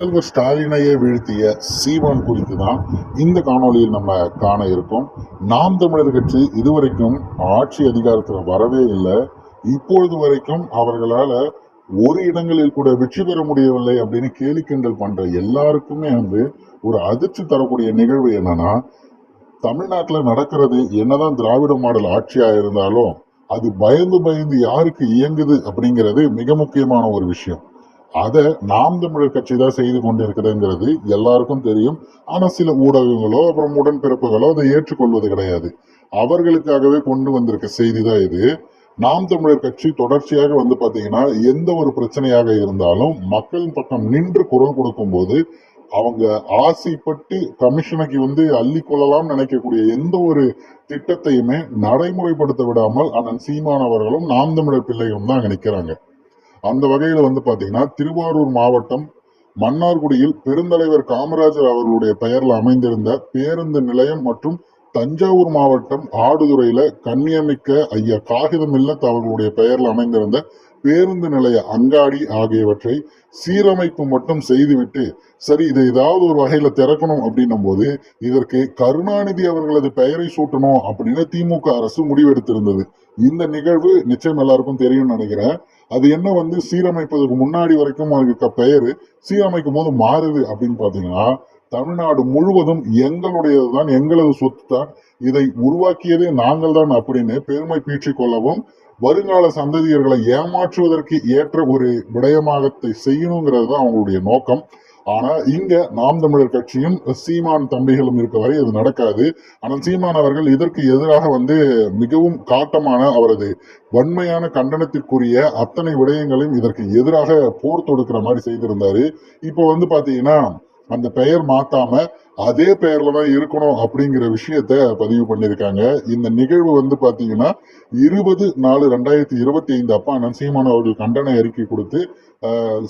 முதல்வர் ஸ்டாலினையே வீழ்த்திய சீமான் குறித்து தான் இந்த காணொலியில் நம்ம காண இருக்கோம். நாம் தமிழர் கட்சி இதுவரைக்கும் ஆட்சி அதிகாரத்தில் வரவே இல்லை. இப்பொழுது வரைக்கும் அவர்களால் ஒரு இடங்களில் கூட வெற்றி பெற முடியவில்லை அப்படின்னு கேலி கிண்டல் பண்ற எல்லாருக்குமே வந்து ஒரு அதிர்ச்சி தரக்கூடிய நிகழ்வு என்னன்னா தமிழ்நாட்டில் நடக்கிறது என்னதான் திராவிட மாடல் ஆட்சியா இருந்தாலும் அது பயந்து பயந்து யாருக்கு இயங்குது அப்படிங்கிறது மிக முக்கியமான ஒரு விஷயம். அதை நாம் தமிழர் கட்சி தான் செய்து கொண்டிருக்கிறதுங்கிறது எல்லாருக்கும் தெரியும். ஆனா சில ஊடகங்களோ அப்புறம் உடன்பிறப்புகளோ அதை ஏற்றுக்கொள்வது கிடையாது. அவர்களுக்காகவே கொண்டு வந்திருக்க செய்தி தான் இது. நாம் தமிழர் கட்சி தொடர்ச்சியாக வந்து பாத்தீங்கன்னா எந்த ஒரு பிரச்சனையாக இருந்தாலும் மக்களின் பக்கம் நின்று குரல் கொடுக்கும் போது அவங்க ஆசைப்பட்டு கமிஷனுக்கு வந்து அள்ளி கொள்ளலாம் நினைக்கக்கூடிய எந்த ஒரு திட்டத்தையுமே நடைமுறைப்படுத்த விடாமல் அண்ணன் சீமான் அவர்களும் நாம் தமிழர் பிள்ளைகளும் தான் அங்க நிக்கிறாங்க அந்த வகையில வந்து பாத்தீங்கன்னா திருவாரூர் மாவட்டம் மன்னார்குடியில் பெருந்தலைவர் காமராஜர் அவர்களுடைய பெயர்ல அமைந்திருந்த பேருந்து நிலையம் மற்றும் தஞ்சாவூர் மாவட்டம் ஆடுதுறையில கண்ணியமிக்க ஐயா காகிதம் இல்லத் அவர்களுடைய பெயர்ல அமைந்திருந்த பேருந்து நிலைய அங்காடி ஆகியவற்றை சீரமைப்பு மட்டும் செய்துவிட்டு சரி இதை ஏதாவது ஒரு வகையில திறக்கணும் அப்படின்னும் போது இதற்கு கருணாநிதி அவர்களது பெயரை சூட்டணும் அப்படின்னு திமுக அரசு முடிவெடுத்திருந்தது. இந்த நிகழ்வு நிச்சயம் எல்லாருக்கும் தெரியும்னு நினைக்கிறேன். அது என்ன வந்து சீரமைப்பதற்கு முன்னாடி வரைக்கும் அதுக்கு பெயரு சீரமைக்கும் போது மாறுது அப்படின்னு பாத்தீங்கன்னா தமிழ்நாடு முழுவதும் எங்களுடையது தான் எங்களது சொத்து தான். இதை உருவாக்கியதே நாங்கள் தான் அப்படின்னு பெருமை பீற்றிக் கொள்ளவும் வருங்கால சந்ததியர்களை ஏமாற்றுவதற்கு ஏற்ற ஒரு விடயமாகத்தை செய்யணுங்கிறது தான் அவங்களுடைய நோக்கம். ஆனா இங்க நாம் தமிழர் கட்சியும் சீமான் தம்பிகளும் இருக்க வரை இது நடக்காது. ஆனால் சீமான் அவர்கள் இதற்கு எதிராக வந்து மிகவும் காட்டமான அவரது வன்மையான கண்டனத்திற்குரிய அத்தனை விடயங்களையும் இதற்கு எதிராக போர் தொடுக்கிற மாதிரி செய்திருந்தாரு. இப்போ வந்து பாத்தீங்கன்னா அந்த பெயர் மாத்தாம அதே பெயர்ல தான் இருக்கணும் அப்படிங்கிற விஷயத்த பதிவு பண்ணியிருக்காங்க. இந்த நிகழ்வு வந்து பாத்தீங்கன்னா இருபது நாலு ரெண்டாயிரத்தி இருபத்தி ஐந்து அப்பா அண்ணன் சீமான் அவர்கள் கண்டன அறிக்கை கொடுத்து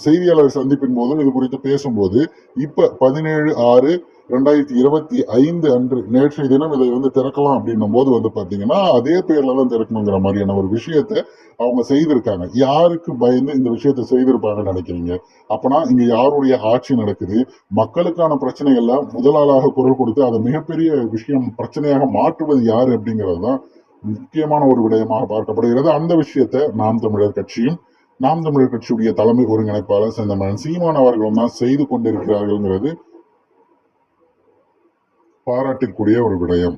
செய்தியாளர் சந்திப்பின் போதும் இது குறித்து பேசும்போது இப்ப பதினேழு ஆறு ரெண்டாயிரத்தி இருபத்தி ஐந்து அன்று நேற்றைய தினம் இதை வந்து திறக்கலாம் அப்படின்னும் போது வந்து பார்த்தீங்கன்னா அதே பேர்ல தான் திறக்கணுங்கிற மாதிரியான ஒரு விஷயத்த அவங்க செய்திருக்காங்க. யாருக்கு பயந்து இந்த விஷயத்த செய்திருப்பாங்கன்னு நினைக்கிறீங்க? அப்பனா இங்க யாருடைய ஆட்சி நடக்குது? மக்களுக்கான பிரச்சனைகள்ல முதலாளாக குரல் கொடுத்து அதை மிகப்பெரிய விஷயம் பிரச்சனையாக மாற்றுவது யாரு அப்படிங்கிறது தான் முக்கியமான ஒரு விடயமாக பார்க்கப்படுகிறது. அந்த விஷயத்தை நாம் தமிழர் கட்சியும் நாம் தமிழர் கட்சியுடைய தலைமை ஒருங்கிணைப்பாளர் செந்தமன் சீமான் அவர்களும் தான் செய்து கொண்டிருக்கிறார்கள்ங்கிறது பாராட்டிற்குரிய ஒரு விடயம்.